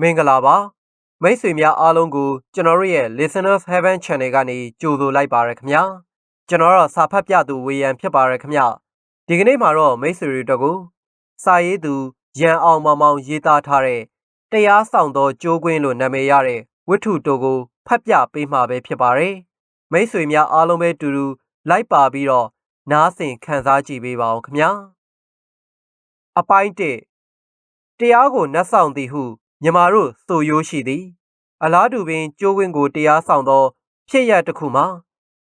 မင်္ဂလာပါမိတ်ဆွေများအားလုံးကိုကျွန်တော်တို့ရဲ့ Listeners Heaven Channel ကနေကြိုဆိုလိုက်ပါရခင်ဗျာကျွန်တော်တော့စာဖတ်ပြသူဝေယံဖြစ်ပါရခင်ဗျဒီကနေ့မှာတော့မိတ်ဆွေတွေတို့ကိုစာရေးသူရန်အောင်မောင်မောင်ရေးသားထားတဲ့တရားဆောင်သောကြိုးကွင်းလို့နာမည်ရတဲ့ဝတ္ထုတို့ကိုဖတ်ပြပေးမှာပဲဖြစ်ပါတယ်မိတ်ဆွေများအားလုံးပဲတူတူလိုက်ပါပြီးတော့နားဆင်ခံစားကြည့်ပေးပါအောင်ခင်ဗျာအပိုင်း1တရားကိုနှက်ဆောင်သည်ဟု မြမာတို့ဆိုရိုးရှိသည် အလားတူပင်ကျိုးဝင်းကိုတရားဆောင်သော ဖြစ်ရတစ်ခုမှာ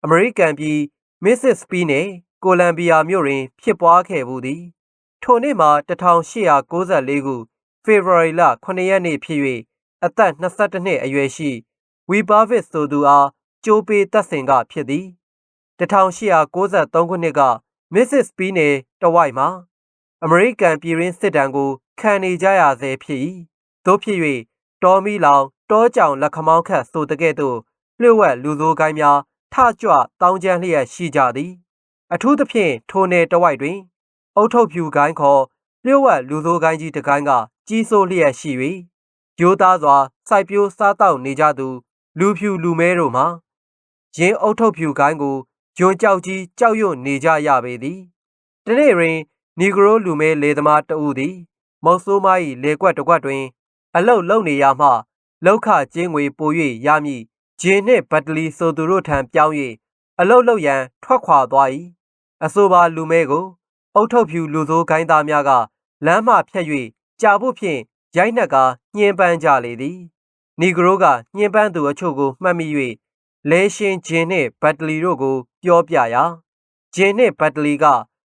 အမေရိကန်ပြည်မစ္စစ်စပီးနယ်ကိုလံဘီယာမြို့တွင် ဖြစ်ပွားခဲ့မှုသည် ထိုနှစ်မှာ1894ခုဖေဖော်ဝါရီလ9ရက်နေ့ဖြစ်၍အသက်22နှစ်အရွယ်ရှိဝီဘာဗစ်ဆိုသူအားကြိုးပေးတပ်ဆင်ကဖြစ်သည်1893ခုနှစ်ကမစ္စစ်စပီးနယ်တဝိုက်မှာအမေရိကန်ပြည်ရင်းစစ်တမ်းကိုခံနေကြရဆဲဖြစ်၏ တို့ဖြစ်၍တောမီလောင်တောကြောင်လက်ခမောင်းခတ်ဆိုတဲ့ကဲ့သို့လျှို့ဝှက်လူဆိုးကိုင်းများထကြွတောင်းကျမ်းလျက်ရှိကြသည် အထူးသဖြင့်ထိုနယ်တဝိုက်တွင် အုတ်ထုတ်ဖြူကိုင်းခေါ်လျှို့ဝှက်လူဆိုးကိုင်းကြီးတကိုင်းကကြီးစိုးလျက်ရှိ၍ရိုးသားစွာစိုက်ပျိုးစားတောက်နေကြသူ လူဖြူလူမဲတို့မှာရင်းအုတ်ထုတ်ဖြူကိုင်းကိုဂျွန်ကြောက်ကြီးကြောက်ရွံ့နေကြရပေသည်တနေ့တွင်နီဂရိုလူမဲလေသမားတဦးသည်မောက်ဆိုးမ၏လေကွက်တကွက်တွင် အလုတ်လုံနေရမှလောက်ခကျင်းငွေပို၍ရမည်ဂျင်းနှင့်ဘတ်တလီဆိုသူတို့ထံပြောင်း၍အလုတ်လုတ်ရန်ထွက်ခွာသွား၏အဆိုပါလူမဲကိုအုတ်ထုတ်ဖြူလူဆိုးခိုင်းသားများကလမ်းမှဖြတ်၍ကြာဖို့ဖြင့်ရိုက်နှက်ကညှင်းပန်းကြလေသည်နီဂရိုကညှင်းပန်းသူအချို့ကိုမှတ်မိ၍လဲရှင်ဂျင်းနှင့်ဘတ်တလီတို့ကိုပြောပြရာဂျင်းနှင့်ဘတ်တလီက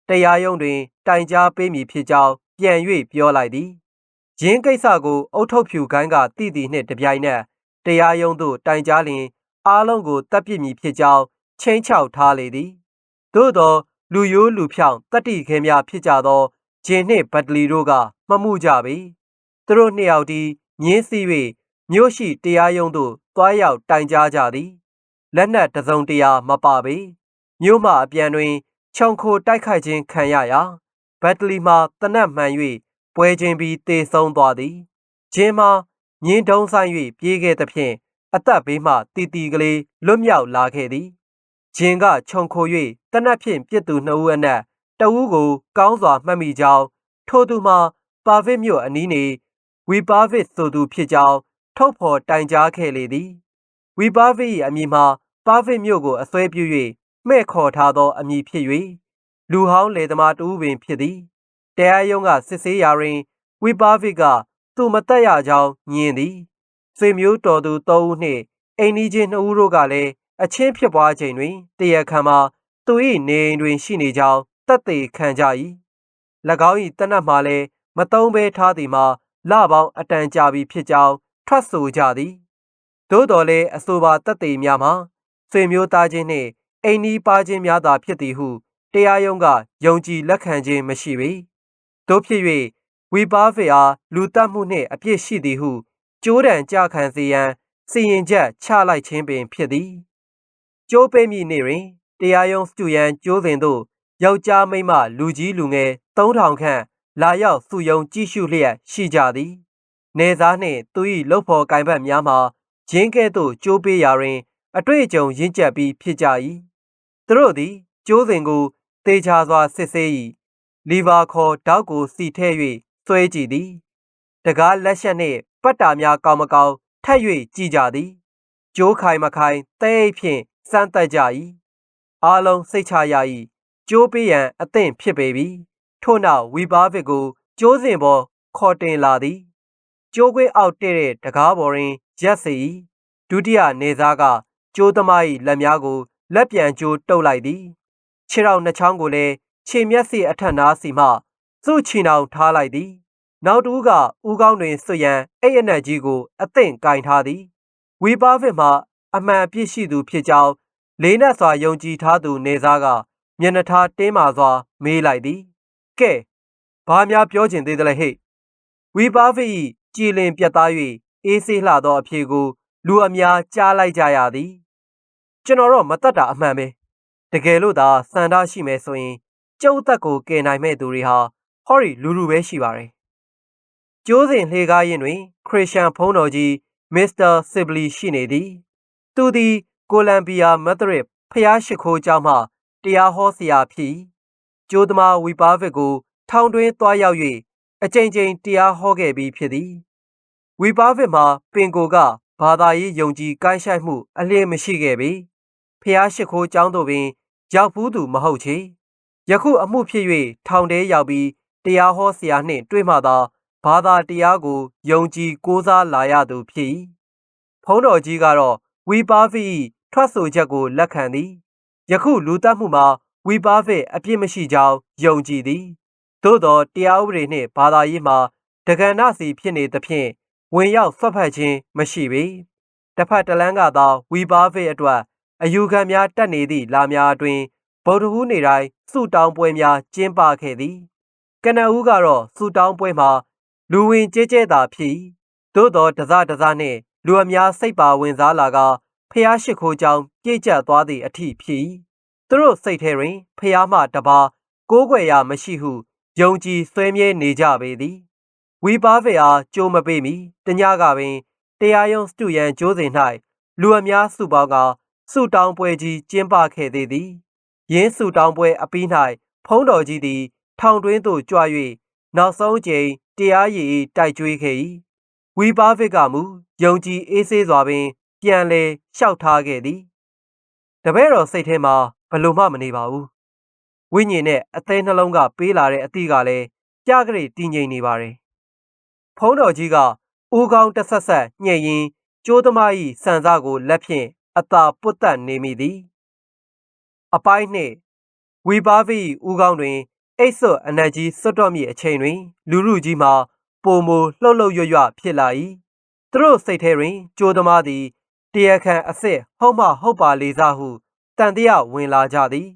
တရားရုံးတွင် တိုင်ကြားပေးမည်ဖြစ်ကြောင်းပြန်၍ပြောလိုက်သည် ရင်းကိစ္စကိုအုတ်ထုတ်ဖြူခိုင်းကတိတီနှင့်တပြိုင်နက်တရားရုံးသို့တိုင်ကြားလျင်အားလုံးကိုတပ်ပစ်မည်ဖြစ်ကြောင်းချင်းချောက်ထားလေသည်သို့သောလူရိုးလူဖြောင်တတိခဲများဖြစ်ကြသောဂျင်းနှင့်ဘတ်တလီတို့ကမမှုကြပေသူတို့နှစ်ယောက်ဒီမြင်းစီ၍မြို့ရှိတရားရုံးသို့တွားရောက်တိုင်ကြားကြသည်လက်နက်တစုံတရာမပါပေမြို့မှအပြန်တွင် ခြုံခိုတိုက်ခိုက်ခြင်းခံရရာဘတ်တလီမှတနက်မှန်၍ ပွဲချင်းပြီးတေဆုံးသွားသည်ဂျင်းမှာညင်းတုံးဆိုင်၍ပြေးခဲ့သဖြင့်အသက်ဘေးမှတီတီကလေးလွတ်မြောက်လာခဲ့သည်ဂျင်းကခြုံခို၍တနက်ဖြင့်ပြစ်သူနှစ်ဦးအနက်တဦးကို ကောင်းစွာမှတ်မိကြောင်းထိုသူမှာပါဗစ်မြို့အနီးနေဝီပါဗစ်ဆိုသူဖြစ်ကြောင်းထုတ်ဖော်တိုင်ကြားခဲ့လေသည်ဝီပါဗစ်၏အမည်မှာပါဗစ်မြို့ကိုအစွဲပြု၍မှဲ့ခေါ်ထားသောအမည်ဖြစ်၍လူဟောင်းလေသမားတူပင်ဖြစ်သည် တရားရုံးကစစ်ဆေးရာတွင်ဝီပါဗစ်ကသူမတက်ရကြောင်းညင်သည်ဆွေမျိုးတော်သူ၃ဦးနှင့်အိမ်နီးချင်း၂ဦးတို့ကလည်းအချင်းဖြစ်ပွားချိန်တွင်တရားခံမှာသူ၏နေအိမ်တွင်ရှိနေကြောင်းသက်သေခံကြ၏၎င်း၏တနတ်မှလည်းမတုံးဘဲထားသည်မှာလပေါင်းအတန်ကြာပြီဖြစ်ကြောင်းထွက်ဆိုကြသည်သို့တော်လည်းအဆိုပါသက်သေများမှာဆွေမျိုးသားချင်းနှင့်အိမ်နီးပါချင်းများသာဖြစ်သည်ဟုတရားရုံးကယုံကြည်လက်ခံခြင်းမရှိပေ တို့ဖြစ်၍ဝီပါဖီအားလူတက်မှုနှင့်အပြစ်ရှိသည်ဟုကြိုးတံကြခံစေရန်စီရင်ချက်ချလိုက်ခြင်းပင်ဖြစ်သည်ကျိုးပိမိနေ့တွင်တရားရုံးစတူရန်ကျိုးစဉ်သို့ယောက်ျားမိန်းမလူကြီးလူငယ်3000ခန့်လာရောက်စုယုံကြည့်ရှုလျက်ရှိကြသည်နေသားနှင့်သူ၏လှုပ်ဖော်ကင်ဘတ်များမှာဂျင်းကဲ့သို့ကြိုးပေးရာတွင် အတွေ့အကြုံရင့်ကျက်ပြီးဖြစ်ကြ၏သူတို့သည်ကျိုးစဉ်ကိုတေချာစွာစစ်ဆေး၏ လီဗာခေါ်တောက်ကိုစီထဲ၍ဆွဲကြည့်သည်တကားလက်ချက်နှင့်ပတ်တာများကောင်းမကောင်းထက်၍ကြည့်ကြသည်ကျိုးခိုင်မခိုင်တဲအိတ်ဖြင့်စမ်းသက်ကြ၏အားလုံးစိတ်ချရ၏ကျိုးပေးရန်အသင့်ဖြစ်ပေပြီထို့နောက်ဝီဘာဗစ်ကိုကျိုးစဉ်ပေါ်ခေါ်တင်လာသည်ကျိုးခွေးအောက်တဲ့တဲ့တကားပေါ်တွင်ရက်စီ၏ဒုတိယနေသားကကျိုးသမား၏လက်များကိုလက်ပြန်ကျိုးတုပ်လိုက်သည်ခြေထောက်နှစ်ချောင်းကိုလည်း ခြေမျက်စိအထက်နားစီမှသူ့ချီနှောင်ထားလိုက်သည်နောက်တူကဦးကောင်းတွင်ဆွရန်အိတ်အနက်ကြီးကိုအသင့်ကင်ထားသည်ဝီပါဖစ်မှအမှန်အပြစ်ရှိသူဖြစ်ကြောင်းလေးနက်စွာယုံကြည်ထားသူနေသားကမျက်နှာထားတင်းမာစွာ မေးလိုက်သည်ကဲဘာများပြောချင်သေးသလဲဟဲ့ဝီပါဖစ်၏ကြည်လင်ပြတ်သား၍အေးဆေးလှသောအဖြေကို လူအများကြားလိုက်ကြရသည်ကျွန်တော်တော့မတတ်တာအမှန်ပဲတကယ်လို့သာစန္ဒရှိမယ်ဆိုရင် ကျုပ်အသက်ကိုကယ်နိုင်မဲ့သူတွေဟာဟောရီလူလူပဲရှိပါတယ်ကျိုးစဉ်လှေကားရင်တွင်ခရစ်ယာန်ဘုန်းတော်ကြီးမစ္စတာစစ်ဘလီရှိနေသည်သူသည်ကိုလံဘီယာမက်သရစ်ဖျားရှိခိုးကျောင်းမှတရားဟောဆရာဖြစ်၏ကျိုးသမားဝီပါဗစ်ကို ထောင်တွင်းသွားရောက်၍အကြိမ်ကြိမ်တရားဟောခဲ့ပြီးဖြစ်သည်ဝီပါဗစ်မှာပင်ကိုကဘာသာရေးယုံကြည်ကိုင်းဆိုင်မှု အလျင်မရှိခဲ့ပေဖျားရှိခိုးကျောင်းသို့ပင်ရောက်ဘူးသူမဟုတ်ချေ ယခုအမှုဖြစ်၍ထောင်ထဲရောက်ပြီးတရားဟောဆရာနှင့်တွေ့မှသာဘာသာတရားကိုယုံကြည်ကိုးစားလာရသူဖြစ်၏ဖုံးတော်ကြီးကတော့ဝီပါဗစ်၏ထွက်ဆိုချက်ကိုလက်ခံသည်ယခုလူတက်မှုမှာဝီပါဗစ်အပြစ်မရှိကြောင်းယုံကြည်သည်သို့သောတရားဥပဒေနှင့်ဘာသာရေးမှာတက္ကနာစီဖြစ်နေသဖြင့်ဝင်ရောက်ဆွတ်ဖက်ခြင်းမရှိပေတစ်ဖက်တစ်လမ်းကသာဝီပါဗစ်အတွက်အယူခံများတက်နေသည့်လာများအတွင်ဗုဒ္ဓဟူးနေ့တိုင်း စုတောင်းပွဲများကျင်းပခဲ့သည်ကနဦးကတော့စုတောင်းပွဲမှာလူဝင်ကျဲကျဲသာဖြစ်သို့သောတစတစနှင့်လူအများစိတ်ပါဝင်စားလာကဖျားရှိခိုးကြောင်းပြည့်ကျက်သွားသည့်အထိဖြစ်သူတို့စိတ်ထဲတွင်ဖျားမှတပါကိုးကွယ်ရာမရှိဟုယုံကြည်ဆွဲမြဲနေကြပေသည်ဝီပါဖယ်အားကြိုးမပေးမီတညကပင်တရားရုံးစတူရန်ကျိုးစဉ်၌လူအများစုပေါင်းကစုတောင်းပွဲကြီးကျင်းပခဲ့သေးသည် ယင်းစုတောင်းပွဲအပြီး၌ဖုံးတော်ကြီးသည် ထောင်တွင်းသို့ကြွ၍နောက်ဆုံးကြိမ်တရားရည်တိုက်ကြွေးခဲ့၏ဝီပါဖစ်ကမူယုံကြည်အေးဆေးစွာပင် ပြန်လေလျှောက်ထားခဲ့သည်တပည့်တော်စိတ်ထဲမှာဘလို့မှမနေပါဘူးဝိညာဉ်နဲ့အသေးနှလုံးကပေးလာတဲ့အသည့်ကလည်းကြကြိတည်ငြိမ်နေပါတယ်ဖုံးတော်ကြီးကဦးကောင်းတဆက်ဆက်ညှဲ့ရင်ကျိုးသမား၏စံစားကိုလက်ဖြင့်အသာပုတ်တက်နေမိသည် အပိုင်းနှင့်ဝီပါဗီဦးကောင်းတွင်အိတ်ဆွတ်အနက်ကြီးစွတ်တော့မည့်အချိန်တွင် လူလူကြီးမှာပုံမလှုပ်လှုပ်ရွရွဖြစ်လာ၏သူတို့စိတ်ထဲတွင်ကြိုးသမားသည်တရားခံအစ်စ်ဟုတ်မှဟုတ်ပါလေစားဟုတန်တရားဝင်လာကြသည်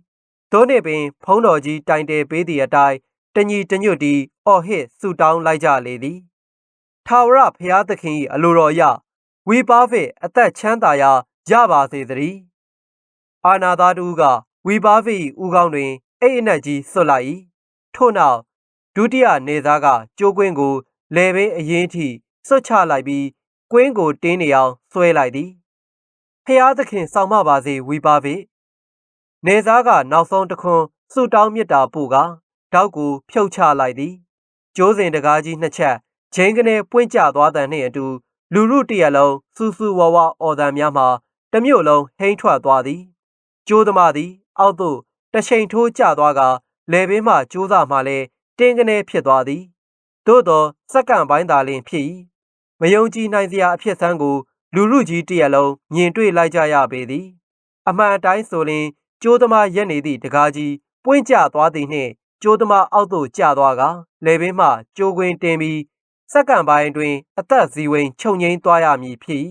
သို့နှင့်ပင် ဖုံးတော်ကြီးတိုင်တယ်ပေးသည့်အတိုင်းတညီတညွတ်တီအော်ဟစ်ဆူတောင်းလိုက်ကြလေသည်ထာဝရဘုရားသခင်၏အလိုတော်အရဝီပါဖစ်အသက်ချမ်းသာရာရပါစေသတည်းအာနာသားတူက ဝီပါဖစ်၏ဦးခေါင်းတွင်အိတ်အနက်ကြီးဆွတ်လိုက်၏ထို့နောက်ဒုတိယနေသားကကျိုးကွင်းကိုလေပင်အရင်ထိစွတ်ချလိုက်ပြီးကွင်းကိုတင်းနေအောင်ဆွဲလိုက်သည်ဖျားသခင်ဆောင်မပါစေဝီပါဖစ်နေသားကနောက်ဆုံးတခွန်းစုတောင်းမြစ်တာပို့ကတောက်ကိုဖြုတ်ချလိုက်သည်ကျိုးစဉ်တကားကြီးနှစ်ချက်ချင်းကနေပွင့်ကျသွားတဲ့နှင့်အတူလူရုတရက်လုံးစူးစူးဝါဝါအော်တန်များမှာတမျိုးလုံးဟိမ့်ထွက်သွားသည်ကျိုးသမားသည် အောက်သို့တချိန်ထိုးကျသွားကလေပင်မှကျိုးစားမှလည်းတင်းကနေဖြစ်သွားသည်သို့သောစက္ကန့်ပိုင်းသာလျှင်ဖြစ်၏မယုံကြည်နိုင်စရာအဖြစ်ဆန်းကို လူလူကြီးတရက်လုံးမြင်တွေ့လိုက်ကြရပေသည် အမှန်အတိုင်းဆိုရင်ကျိုးသမားရက်နေသည့်တကားကြီးပွင့်ကျသွားသည်နှင့်ကျိုးသမားအောက်သို့ကျသွားကလေပင်မှကျိုးကွင်းတင်ပြီးစက္ကန့်ပိုင်းတွင် အသက်ဇီဝင်ချုပ်ငိမ့်သွားရမည်ဖြစ်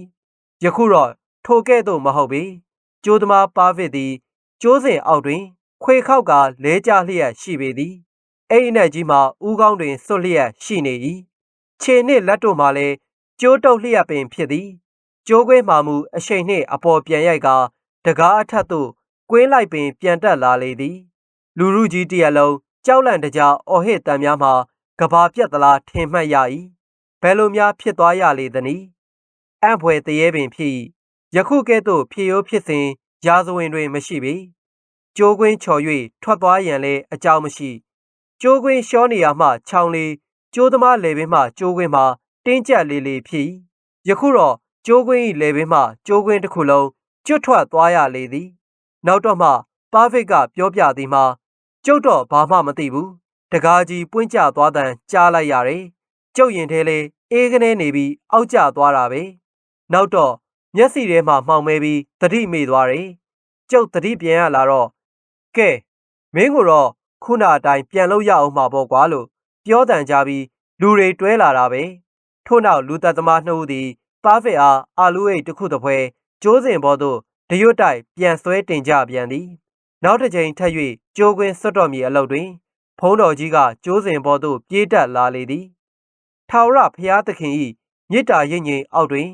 ယခုတော့ထိုကဲ့သို့မဟုတ်ပေကျိုးသမားပါဗစ်သည် ကျိုးစဉ်အောက်တွင် ခွေခောက်ကလဲကျလျက်ရှိပေသည်အိမ်အနက်ကြီးမှာဥကောင်းတွင်စွတ်လျက်ရှိနေ၏ခြေနှင့်လက်တို့မှလည်းကျိုးတုပ်လျက်ပင်ဖြစ်သည်ကျိုးခွေးမှမူအရှိန်နှင့်အပေါ်ပြန်ရိုက်ကတကားအထက်သို့ကွင်းလိုက်ပင်ပြန်တက်လာလေသည် လူလူကြီးတရက်လုံးကြောက်လန့်တကြားအော်ဟစ်တံများမှာကဘာပြက်သလားထင်မှတ်ရ၏ဘယ်လိုများဖြစ်သွားရလေသနည်းအံ့ဖွယ်တရေပင်ဖြစ်ယခုကဲ့သို့ဖြစ်ရိုးဖြစ်စဉ် ရာဇဝင်တွင်မရှိပေကျိုးကွင်းချော်၍ထွက်သွားရန်လည်းအကြောင်းမရှိကျိုးကွင်းရှောနေရမှခြောင်လေကျိုးသမားလေပင်မှကျိုးကွင်းမှာတင်းကျပ်လေးလေးဖြစ်ယခုတော့ကျိုးကွင်း၏လေပင်မှကျိုးကွင်းတစ်ခုလုံးကျွတ်ထွက်သွားရလေသည်နောက်တော့မှပါဖစ်ကပြောပြသည်မှာကျုပ်တော့ဘာမှမသိဘူးတကားကြီးပွင့်ကျသွားတန်ကြားလိုက်ရတယ်ကျုပ်ရင်ထဲလေအေးကနေနေပြီးအောက်ကျသွားတာပဲနောက်တော့ မျက်စိထဲမှာမှောင်မဲပြီးတတိမေ့သွားတယ်ကျုပ်တတိပြန်ရလာတော့ကဲမင်းကိုတော့ခုနအတိုင်းပြန်လို့ရအောင်မှာပေါ့ကွာလို့ပြောတန်ကြပြီးလူတွေတွဲလာတာပဲထို့နောက်လူသက်သမားနှုတ်သည်ပါဖစ်အားအာလူအိတ်တစ်ခုတစ်ဖွဲကျိုးစဉ်ပေါ်သို့တရွတ်တိုက်ပြန်ဆွဲတင်ကြပြန်သည်နောက်တစ်ချိန်ထပ်၍ကျိုးကွင်းစွတ်တော်မီအလုပ်တွင်ဖုံးတော်ကြီးကကျိုးစဉ်ပေါ်သို့ပြေးတက်လာလေသည်ထာဝရဘုရားသခင်၏မေတ္တာရိပ်ငြိမ်အောက်တွင်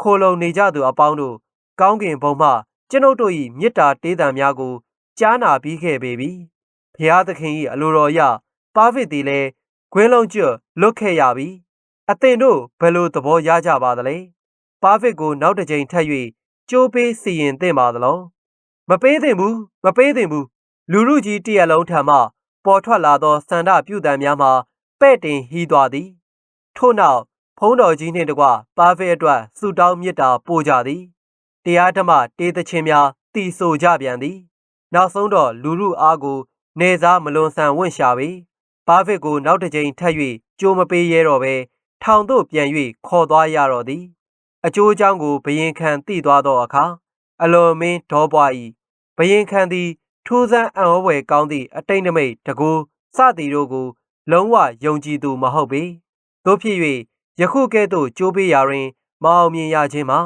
ခိုလုံနေကြသူအပေါင်းတို့ကောင်းကင်ဘုံမှကျွန်ုပ်တို့၏မေတ္တာတေးသံများကို ကြားနာပြီးခဲ့ပေပြီဘုရားသခင်၏အလိုတော်အရပါဖစ်သည်လည်းခွင်းလုံးကျွတ်လွတ်ခဲ့ရပြီအအသင်တို့ဘယ်လိုသဘောရကြပါသလဲပါဗစ်ကိုနောက်တစ်ကြိမ်ထပ်၍ကြိုးပေးစီရင်သင့်ပါသလားမပေးသင့်ဘူးမပေးသင့်ဘူးလူလူကြီးတရက်လုံးထံမှပေါ်ထွက်လာသောစန္ဒပြုတံများမှာပဲ့တင်ဟီးသွားသည်ထို့နောက် ဖုံးတော်ကြီးနှင့်တကွပါဗစ်အတွက်ဆူတောင်းမြစ်တာပို့ကြသည်တရားဓမ္မတေးသချင်းများတီဆိုကြပြန်သည် နောက်ဆုံးတော့လူလူအားကိုနေစားမလွန်ဆန်ဝင့်ရှာပေပါဗစ်ကိုနောက်တစ်ကြိမ်ထပ်၍ကြိုးမပေးရဲတော့ပဲထောင်သို့ပြန်၍ခေါ်သွားရတော့သည် အကျိုးအကြောင်းကိုဘယင်ခံသိသွားသောအခါအလွန်မင်းဒေါပွား၏ဘယင်ခံသည်ထူးဆန်းအံ့ဩဖွယ်ကောင်းသည့်အတိတ်နမိတ်တကူစသည်တို့ကို လုံးဝယုံကြည်သူမဟုတ်ပေသို့ဖြစ်၍ ယခုကဲ့သို့ကြိုးပေးရာတွင်မအောင်မြင်ရခြင်းမှာ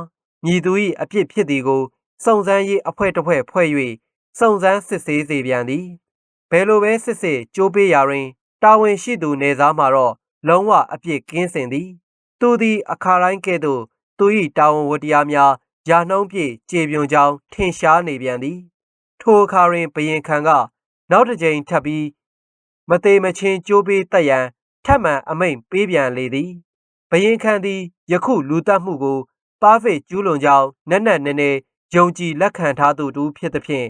ညီသူ၏အပြစ်ဖြစ်သည်ကိုစုံစမ်းရေးအဖွဲ့တစ်ဖွဲ့ဖွဲ့၍စုံစမ်းစစ်ဆေးစေပြန်သည်ဘယ်လိုပဲစစ်စစ်ကြိုးပေးရာတွင်တာဝန်ရှိသူနေသားမှာတော့လုံးဝအပြစ်ကင်းစင်သည်သူသည်အခါတိုင်းကဲ့သို့သူ၏တာဝန်ဝတ္တရားများယာနှုံးပြည့်ကြေပြွန်ကြောင်းထင်ရှားနေပြန်သည် ထိုအခါတွင်ဘယင်ခံက နောက်တစ်ကြိမ်ထပ်ပြီးမသေးမချင်းကြိုးပေးတက်ရန်ထပ်မံအမိန့်ပေးပြန်လေသည် ဘယင်ခံသည်ယခုလူတက်မှုကိုပါဖစ်ကျူးလွန်ကြောင်းနက်နက်နဲနဲယုံကြည်လက်ခံထားသူတူဖြစ်သဖြင့်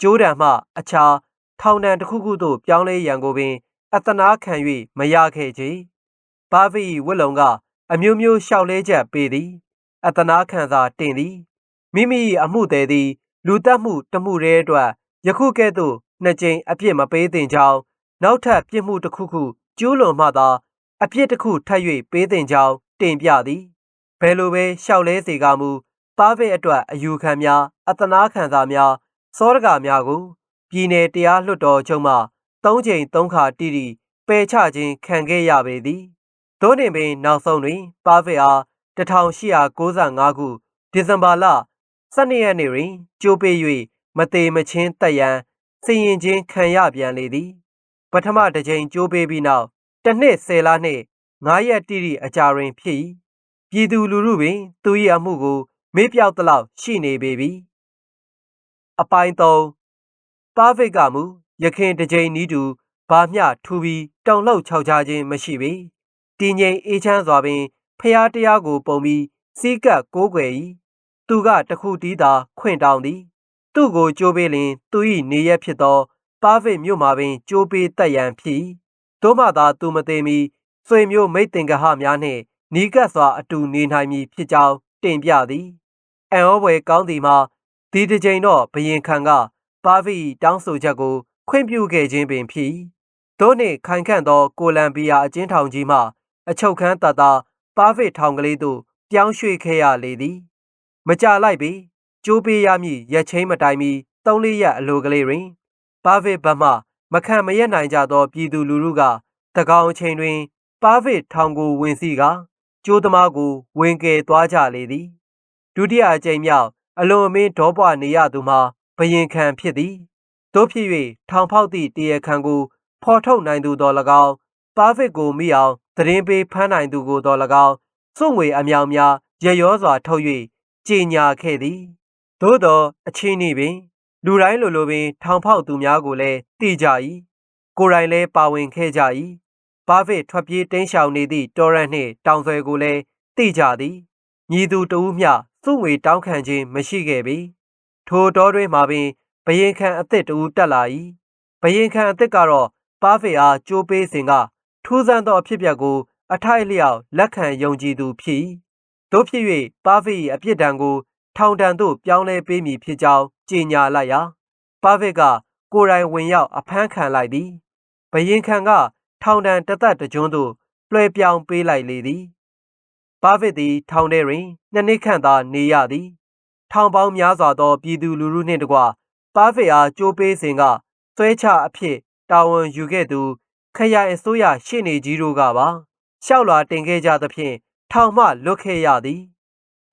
ကျိုးတံမှအခြားထောင်ဒဏ်တစ်ခုခုသို့ပြောင်းလဲရန်ကိုပင်အတနာခံ၍မရခဲ့ချေဘာဗီဝစ်လုံကအမျိုးမျိုးလျှောက်လဲချက်ပေးသည်အတနာခံစာတင်သည်မိမိအမှုသည်သည် လူတက်မှုတမှုရဲအတွက်ယခုကဲ့သို့နှစ်ကြိမ်အပြစ်မပေးသင့်ကြောင်းနောက်ထပ်ပြစ်မှုတစ်ခုခုကျူးလွန်မှသာ အပြစ်တစ်ခုထပ်၍ပေးသင့်ကြောင်းတင်ပြသည်ဘယ်လိုပဲလျှောက်လဲစေကမူပါဗစ်အတွက်အယူခံများအတနာခံစာများစောရကာများကိုပြည်내တရားလွှတ်တော်ချုပ်မှ၃ချိန်၃ခါတိတိပယ်ချခြင်းခံခဲ့ရပေသည်သို့တွင်ပင်နောက်ဆုံးတွင် ပါဗစ်အား1895ခုဒီဇင်ဘာလ12ရက်နေ့တွင်ကြိုးပေး၍မသေးမချင်းတက်ရန်စီရင်ခြင်းခံရပြန်လေသည် ပထမတစ်ချိန်ကြိုးပေးပြီးနောက် တစ်နှစ်ဆယ်လနှင့်9ရက်တိတိအကြာတွင်ဖြစ်၏ပြည်သူလူထုပင်သူ၏အမှုကို မေ့ပြောက်သလောက်ရှိနေပေပြီအပိုင်း3ပါဗစ်ကမူရခင်တစ်ချိန်နီးတူဘာမျှထူပြီးတုံလှုပ်ခြောက်ခြားခြင်းမရှိပေတည်ငြိမ်အေးချမ်းစွာပင်ဖျားတရားကိုပုံပြီးစီးကပ်ကိုးကွယ်၏သူကတခုတီးသာခွင့်တောင်းသည်သူ့ကိုကြိုးပေးလျင်သူ၏နေရဖြစ်သောပါဗစ်မြို့မှာပင်ကြိုးပေးတက်ရန်ဖြစ် သို့မှသာသူမသိမီဆွေမျိုးမိတ်တင်ကဟများနှင့်နီးကပ်စွာအတူနေနိုင်မည်ဖြစ်ကြောင်းတင်ပြသည်အံ့ဩဖွယ်ကောင်းသည်မှာဒီတစ်ချိန်တော့ဘယင်ခံကပါဗီတောင်းဆိုချက်ကိုခွင့်ပြုခဲ့ခြင်းပင်ဖြစ်သို့နှင့်ခိုင်ခန့်သောကိုလံဘီယာအကျဉ်းထောင်ကြီးမှအချုပ်ခန်းတတပါဗစ်ထောင်ကလေးသို့ပြောင်းရွှေ့ခဲ့ရလေသည်မကြလိုက်ပေကျိုးပေးရမည်ရက်ချင်းမတိုင်မီသုံးလေးရက်အလိုကလေးတွင်ပါဗစ်ဘက်မှ မခံမရက်နိုင်ကြသော ပြည်သူလူထုကတကောင်အချိန်တွင် ပါဗစ်ထောင်ကိုဝင်စီကကျိုးသမားကို ဝင်ကယ်သွားကြလေသည်ဒုတိယအကြိမ်မြောက်အလွန်အမင်းဒေါပွားနေရသူမှာဘယင်ခံဖြစ်သည်တို့ဖြစ်၍ထောင်ဖောက်သည့်တရားခံကိုဖော်ထုတ်နိုင်သူတော်၎င်းပါဗစ်ကိုမိအောင်သတင်းပေးဖမ်းနိုင်သူကိုတော်၎င်းစွငွေအမြောင်များရရောစွာထုတ်၍ကြေညာခဲ့သည်သို့သောအချင်းဤပင် လူတိုင်းလိုလိုပင်ထောင်ဖောက်သူများကိုလည်းသိကြ၏ကိုယ်တိုင်လည်းပါဝင်ခဲ့ကြ၏ဘာဗစ်ထွက်ပြေးတင်းရှောင်နေသည့်တော်ရန်နှင့်တောင်ဆွဲကိုလည်းသိကြသည်ညီသူတဦးမျှစုငွေတောင်းခံခြင်းမရှိခဲ့ပေထိုတော်တွင်မှာပင်ဘယင်ခံအစ်စ်တူတက်လာ၏ဘယင်ခံအစ်စ်ကတော့ပါဖေအားကြိုးပေးစဉ်ကထူးဆန်းသောအဖြစ်အပျက်ကို အထိုက်လျောက်လက်ခံယုံကြည်သူဖြစ်၏တို့ဖြစ်၍ပါဖေ၏အပြစ်ဒဏ်ကို ထောင်ဒဏ်သို့ပြောင်းလဲပေးမည်ဖြစ်ကြောင်း ကြေညာလိုက်ရာပါဖေကကိုယ်တိုင်ဝင်ရောက်အဖမ်းခံလိုက်သည်ဘယင်ခံကထောင်ဒဏ်တသက်တကြွန်းသို့လွှဲပြောင်းပေးလိုက်လေသည်ပါဗစ်သည်ထောင်ထဲတွင်နှစ်နှစ်ခန့်သာနေရသည်ထောင်ပေါင်းများစွာသောပြည်သူလူထုနှင့်တကွပါဗစ်အားကြိုးပေးစဉ်ကဆွဲချအဖြစ်တာဝန်ယူခဲ့သူခရိုင်အစိုးရရှေ့နေကြီးတို့ကပါရှောက်လာတင်ခဲ့ကြသဖြင့်ထောင်မှလွတ်ခဲ့ရသည်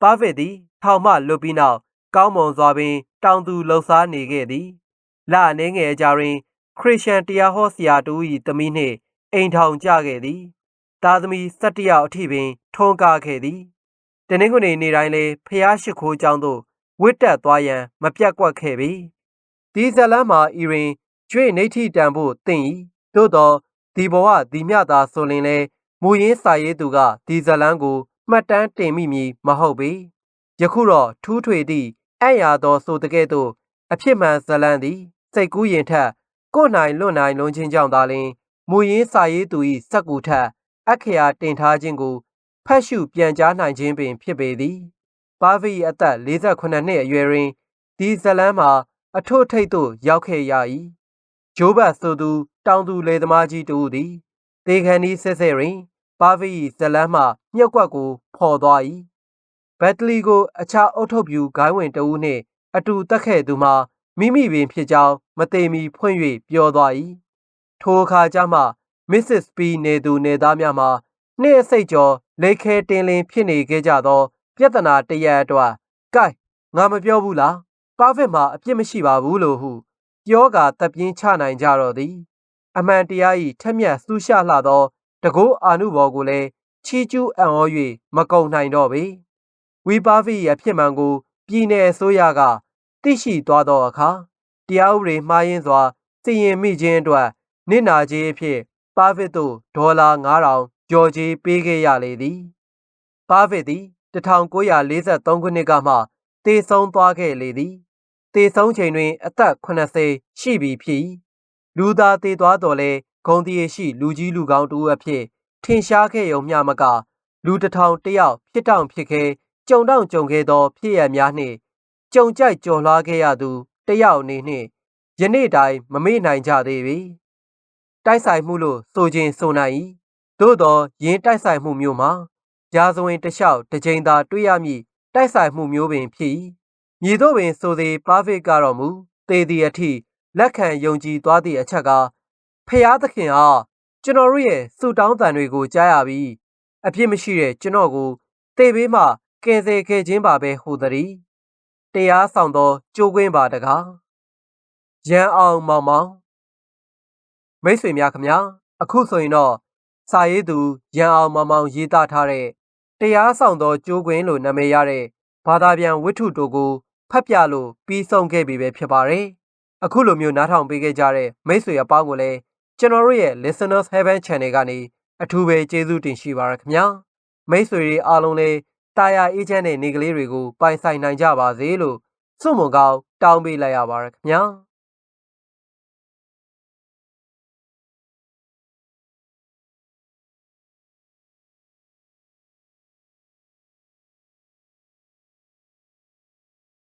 ပါဗစ်သည်ထောင်မှလွတ်ပြီးနောက် ကောင်းမွန်စွာပင် တောင်သူလှုပ်ရှားနေခဲ့သည်လအနေငယ်အကြာတွင် ခရစ်ယာန်တရားဟောဆရာတူ၏သမီးနှင့်အိမ်ထောင်ကြခဲ့သည်သားသမီး၁၁ယောက်အထိပင်ထွန်းကားခဲ့သည်တနင်္ဂနွေနေ့တိုင်းလည်းဖျားရှိခိုးကျောင်းသို့ဝစ်တက်သွားရန်မပြတ်ကွက်ခဲ့ပြီဒီဇလန်မှာအီရင်ကျွေနေထိတန်ဖို့တင့်၏သို့တော့ဒီဘဝဒီမြသာဆိုရင်လဲမူရင်းစာရေးသူကဒီဇလန်းကိုမှတ်တမ်းတင်မိမည်မဟုတ်ပေယခုတော့ထူးထွေသည့် အံ့ရသောဆိုတကဲ့သို့အဖြစ်မှန်ဇလန်းသည်စိတ်ကူးရင်ထက်ကိုယ်နိုင်လွတ်နိုင်လုံးချင်းကြောင့်သာလျှင်မူရင်းစာရေးသူ၏စက်ကူထက်အခရာတင်ထားခြင်းကိုဖတ်ရှုပြန်ကြားနိုင်ခြင်းပင်ဖြစ်ပေသည်ပါဗီအသက်48နှစ်အရွယ်တွင်ဒီဇလန်းမှာ အထွတ်ထိပ်သို့ရောက်ခဲ့ရ၏ဂျိုးဘတ်ဆိုသူ တောင်သူလေသမားကြီးတူသည်ဒေခန်ဒီဆဲဆဲတွင် ပါဗီဇလန်းမှမြုပ်ကွက်ကိုဖော်သွား၏ ဘက်တလီကိုအခြားအုတ်ထုတ်ပြူဂိုင်းဝင်တဦးနှင့်အတူတက်ခဲ့သူမှာမိမိပင်ဖြစ်ကြောင်းမသေးမီဖွင့်၍ပြောသွား၏ထိုအခါကျမှမစ္စစ်ပီနေသူနေသားများမှာနှင့်အစိတ်ကျော်လိတ်ခဲတင်းလင်းဖြစ်နေခဲ့ကြသော ပြဿနာတရက်အတွက်ကဲငါမပြောဘူးလားပါဖစ်မှာအပြစ်မရှိပါဘူးလို့ဟုပြောကာတပ်ပြင်းချနိုင်ကြတော့သည် အမှန်တရား၏ထက်မြက်စူးရှလှသော တကိုးအာနုဘော်ကိုလည်းချီးကျူးအံ့ဩ၍မကုံနိုင်တော့ပေ ဝီပါဖီရဲ့ဖြစ်မှန်ကိုပြည်내အစိုးရကသိရှိသွားသောအခါတရားဥပဒေမှားယွင်းစွာစီရင်မိခြင်းအတွက်နစ်နာခြင်းအဖြစ်ပါဖစ်သို့ဒေါ်လာ9000ကျော်ကြေးပေးခဲ့ရလေသည်ပါဖစ်သည်1943ခုနှစ်ကမှတည်ဆုံသွားခဲ့လေသည်တည်ဆုံချိန်တွင် အသက်80ရှိပြီဖြစ်လူသားတည်သွားတော်လဲဂုံတီရှိ လူကြီးလူကောင်းတူအဖြစ်ထင်ရှားခဲ့ရုံမျှမကလူတစ်ထောင်တယောက်ဖြစ်တောင့်ဖြစ်ခဲ ကြုံတောင့်ကြုံခဲ့သောဖြစ်ရများနှင့်ကြုံကြိုက်ကြော်လွှားခဲ့ရသူတယောက်အနေနှင့်ယနေ့တိုင်မမေ့နိုင်ကြသေးပေတိုက်ဆိုင်မှုလို့ဆိုခြင်းဆိုနိုင်၏သို့သောယင်းတိုက်ဆိုင်မှုမျိုးမှာရာဇဝင်တစ်လျှောက်တစ်ချိန်သာတွေ့ရမည်တိုက်ဆိုင်မှုမျိုးပင်ဖြစ်၏မည်သို့ပင်ဆိုသည်ပါဖစ်ကတော့မူသေသည့်အထိလက်ခံယုံကြည်သွားသည့်အချက်ကဖျားသခင်ဟာကျွန်တော်တို့ရဲ့စူတောင်းတန်တွေကိုကြားရပြီးအပြစ်မရှိတဲ့ကျွန်တော်ကိုသေဘေးမှ ကယ်ဆယ်ခဲ့ခြင်းပါပဲဟူသည်တရားဆောင်သောကြိုးကွင်းပါတကားရန်အောင်မောင်မောင်မိတ်ဆွေများခမညာအခုဆိုရင်တော့စာရေးသူရန်အောင်မောင်မောင်ရေးသားထားတဲ့တရားဆောင်သောကြိုးကွင်းလို့နာမည်ရတဲ့ဘာသာပြန်ဝိထုတို့ကိုဖတ်ပြလို့ပြီးဆုံးခဲ့ပြီပဲဖြစ်ပါတယ်အခုလိုမျိုးနားထောင်ပေးခဲ့ကြတဲ့မိတ်ဆွေအပေါင်းကိုလည်းကျွန်တော်တို့ရဲ့ Listeners Heaven Channel ကနေအထူးပဲကျေးဇူးတင်ရှိပါရခင်ဗျာမိတ်ဆွေတွေအားလုံးလည်း တာယာအေးချမ်းတဲ့နေကလေးတွေကိုပိုင်ဆိုင်နိုင်ကြပါစေလို့ဆုမွန်ကောင်းတောင်းပေးလိုက်ရပါရခင်ဗျာ